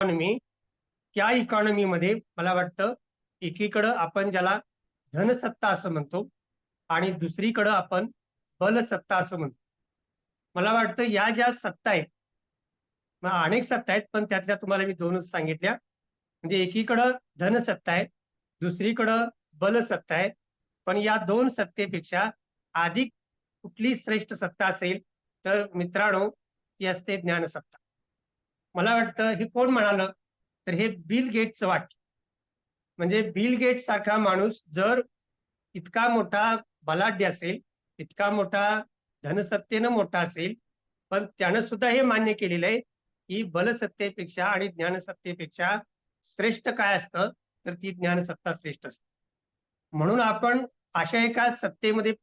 Economy त्या इकॉनॉमीमध्ये मला वाटतं एकीकडं आपण ज्याला धनसत्ता असं म्हणतो आणि दुसरीकडं आपण बलसत्ता असं म्हणतो. मला वाटतं या ज्या सत्ता आहेत मग अनेक सत्ता आहेत पण त्यातल्या तुम्हाला मी दोनच सांगितल्या. म्हणजे एकीकडं धनसत्ता आहे दुसरीकडं बलसत्ता आहे पण या दोन सत्तेपेक्षा अधिक कुठली श्रेष्ठ सत्ता असेल तर मित्रांनो ती असते ज्ञानसत्ता. मला वाटतं हे कोण म्हणालं? तर हे बिल गेटचं वाक्य. म्हणजे बिल गेट सारखा माणूस जर इतका मोठा बलाढ्य असेल इतका मोठा धनसत्तेनं मोठा असेल पण त्यानं सुद्धा हे मान्य केलेलं आहे की बलसत्तेपेक्षा आणि ज्ञानसत्तेपेक्षा श्रेष्ठ काय असतं? तर ती ज्ञानसत्ता श्रेष्ठ असते. म्हणून आपण अशा एका सत्तेमध्ये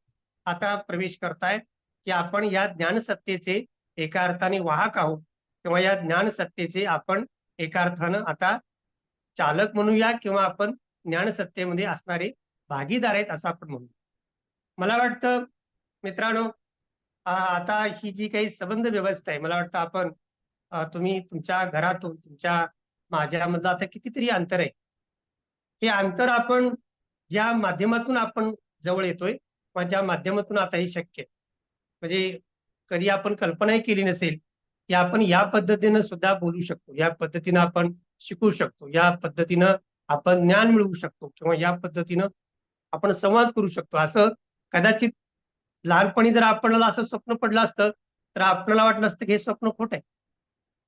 आता प्रवेश करताय की आपण या ज्ञानसत्तेचे एका अर्थाने वाहक आहोत. किंवा या ज्ञानसत्तेचे आपण एका अर्थानं आता चालक म्हणूया किंवा आपण ज्ञानसत्तेमध्ये असणारे भागीदार आहेत असं आपण म्हणू. मला वाटतं मित्रांनो आता ही जी काही संबंध व्यवस्था आहे मला वाटतं आपण तुम्ही तुमच्या घरातून तुमच्या माझ्यामधलं आता कितीतरी अंतर आहे. हे अंतर आपण ज्या माध्यमातून आपण जवळ येतोय किंवा ज्या माध्यमातून आता हे शक्य आहे. म्हणजे कधी आपण कल्पनाही केली नसेल की आपण या पद्धतीनं सुद्धा बोलू शकतो. या पद्धतीनं आपण शिकू शकतो. या पद्धतीनं आपण ज्ञान मिळवू शकतो किंवा या पद्धतीनं आपण संवाद करू शकतो. असं कदाचित लहानपणी जर आपल्याला असं स्वप्न पडलं असतं तर आपल्याला वाटलं असतं की हे स्वप्न खोट आहे.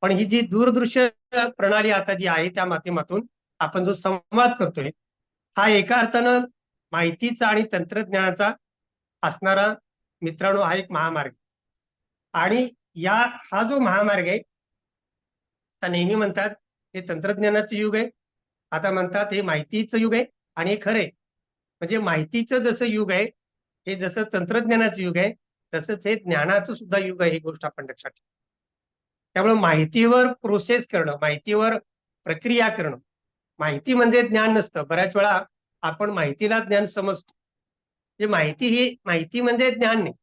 पण ही जी दूरदृश्य प्रणाली आता जी आहे त्या माध्यमातून आपण जो संवाद करतोय हा एका अर्थानं माहितीचा आणि तंत्रज्ञानाचा असणारा मित्रांनो हा एक महामार्ग. आणि या हा जो महामार्ग आहे नेहमी म्हणतात हे तंत्रज्ञानाचं युग आहे. आता म्हणतात हे माहितीचं युग आहे आणि हे खरं आहे. म्हणजे माहितीचं जसं युग आहे हे जसं तंत्रज्ञानाचं युग आहे तसंच हे ज्ञानाचं सुद्धा युग आहे ही गोष्ट आपण लक्षात ठेवू. त्यामुळे माहितीवर प्रोसेस करणं माहितीवर प्रक्रिया करणं माहिती म्हणजे ज्ञान नसतं. बऱ्याच वेळा आपण माहितीला ज्ञान समजतो. म्हणजे माहिती ही माहिती म्हणजे ज्ञान नाही.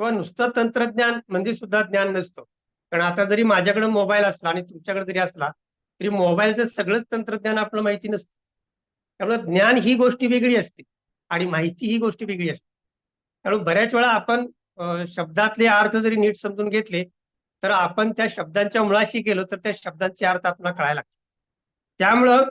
किंवा नुसतं तंत्रज्ञान म्हणजे सुद्धा ज्ञान नसतं. कारण आता जरी माझ्याकडे मोबाईल असला आणि तुमच्याकडे जरी असला तरी मोबाईलचं सगळंच तंत्रज्ञान आपलं माहिती नसतं. त्यामुळे ज्ञान ही गोष्टी वेगळी असते आणि माहिती ही गोष्टी वेगळी असते. त्यामुळे बऱ्याच वेळा आपण शब्दातले अर्थ जरी नीट समजून घेतले तर आपण त्या शब्दांच्या मुळाशी गेलो तर त्या शब्दांचे अर्थ आपल्याला कळायला लागतात. त्यामुळं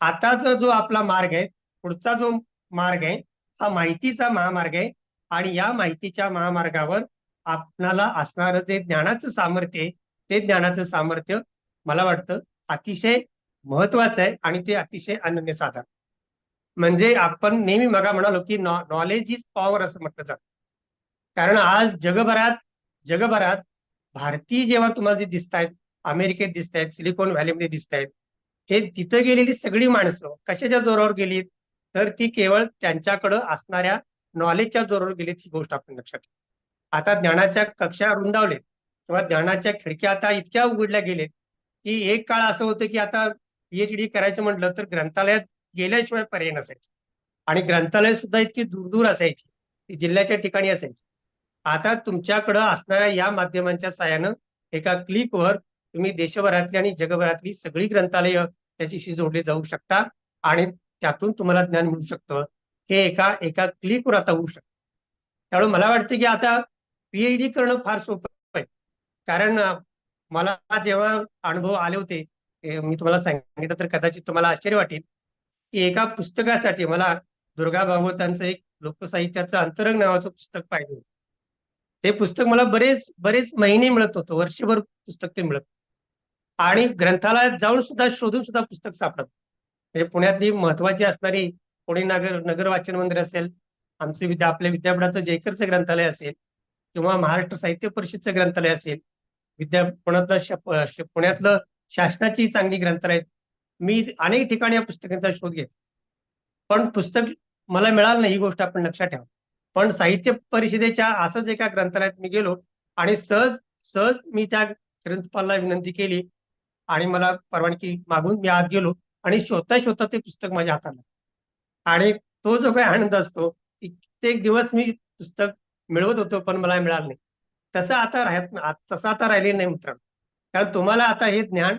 आताचा जो आपला मार्ग आहे पुढचा जो मार्ग आहे हा माहितीचा महामार्ग आहे. आणि या माहितीच्या महामार्गावर आपणाला असणारं जे ज्ञानाचं सामर्थ्य आहे ते ज्ञानाचं सामर्थ्य मला वाटतं अतिशय महत्वाचं आहे आणि ते अतिशय अनन्यसाधारण. म्हणजे आपण नेहमी मगा म्हणालो की नॉलेज इज पॉवर असं म्हटलं जातं. कारण आज जगभरात जगभरात भारतीय जेव्हा तुम्हाला जे दिसत आहेत अमेरिकेत दिसत आहेत सिलिकॉन व्हॅलीमध्ये दिसत आहेत हे तिथं गेलेली सगळी माणसं कशाच्या जोरावर गेलीत? तर ती केवळ त्यांच्याकडं असणाऱ्या नॉलेजच्या जोरावर गेले ही गोष्ट आपण लक्षात आता ज्ञानाच्या कक्षा रुंदावलेत किंवा ज्ञानाच्या खिडक्या आता इतक्या उघडल्या गेलेत की एक काळ असं होतं की आता पीएचडी करायचं म्हटलं तर ग्रंथालयात गेल्याशिवाय पर्याय नसायचं. आणि ग्रंथालय सुद्धा इतकी दूर दूर असायची ती जिल्ह्याच्या ठिकाणी असायची. आता तुमच्याकडं असणाऱ्या या माध्यमांच्या साह्यानं एका क्लिकवर तुम्ही देशभरातली आणि जगभरातली सगळी ग्रंथालय त्याच्याशी जोडली जाऊ शकता आणि त्यातून तुम्हाला ज्ञान मिळू शकतं. हे एका एका क्लिकवर आता होऊ शकतं. त्यामुळे मला वाटतं की आता पीएचडी करणं फार सोपं आहे. कारण मला जेव्हा अनुभव आले होते मी तुम्हाला सांगितलं तर कदाचित तुम्हाला आश्चर्य वाटेल की एका पुस्तकासाठी मला दुर्गा भागवतांचं एक लोकसाहित्याचं अंतरंग नावाचं पुस्तक पाहिजे होतं. ते पुस्तक मला बरेच बरेच महिने मिळत होतं. वर्षभर पुस्तक ते मिळत आणि ग्रंथालयात जाऊन सुद्धा शोधून सुद्धा पुस्तक सापडत म्हणजे पुण्यातली महत्वाची असणारी पुणे नगर नगर वाचन मंदिर असेल आमचे विद्या आपल्या विद्यापीठाचं जयकरचं ग्रंथालय असेल किंवा महाराष्ट्र साहित्य परिषदचं ग्रंथालय असेल विद्या पुण्यातलं पुण्यातलं शासनाची चांगली ग्रंथालय मी अनेक ठिकाणी या पुस्तकांचा शोध घेत पण पुस्तक मला मिळालं नाही ही गोष्ट आपण लक्षात ठेवा. पण साहित्य परिषदेच्या असंच एका ग्रंथालयात मी गेलो आणि सहज सहज मी त्या ग्रंथपालला विनंती केली आणि मला परवानगी मागून मी आत गेलो आणि शोधता शोधता ते पुस्तक माझ्या हाताला आणि तो जो काही आनंद असतो कित्येक दिवस मी पुस्तक मिळवत होतो पण मला मिळालं नाही. तसं आता राहत तसं आता राहिले नाही मित्रांनो. कारण तुम्हाला आता हे ज्ञान